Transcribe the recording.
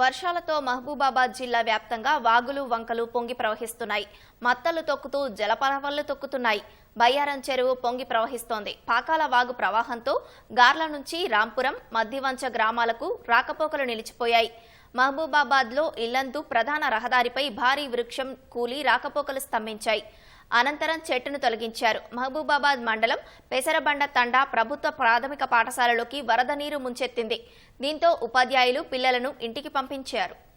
వర్షాలతో మహబూబాబాద్ జిల్లా వ్యాప్తంగా వాగులు వంకలు పొంగి ప్రవహిస్తున్నాయి. మత్తలు తొక్కుతూ జలపరవళ్ళు తొక్కుతున్నాయి. బయ్యారం చెరువు పొంగి ప్రవహిస్తోంది. పాకాల వాగు ప్రవాహంతో గార్ల నుంచి రాంపురం మధ్యవంచ గ్రామాలకు రాకపోకలు నిలిచిపోయాయి. మహబూబాబాద్లో ఇల్లందు ప్రధాన రహదారిపై భారీ వృక్షం కూలి రాకపోకలు స్తంభించాయి. అనంతరం చెట్టును తొలగించారు. మహబూబాబాద్ మండలం పెసరబండ తండా ప్రభుత్వ ప్రాథమిక పాఠశాలలోకి వరద నీరు ముంచెత్తింది. దీంతో ఉపాధ్యాయులు పిల్లలను ఇంటికి పంపించారు.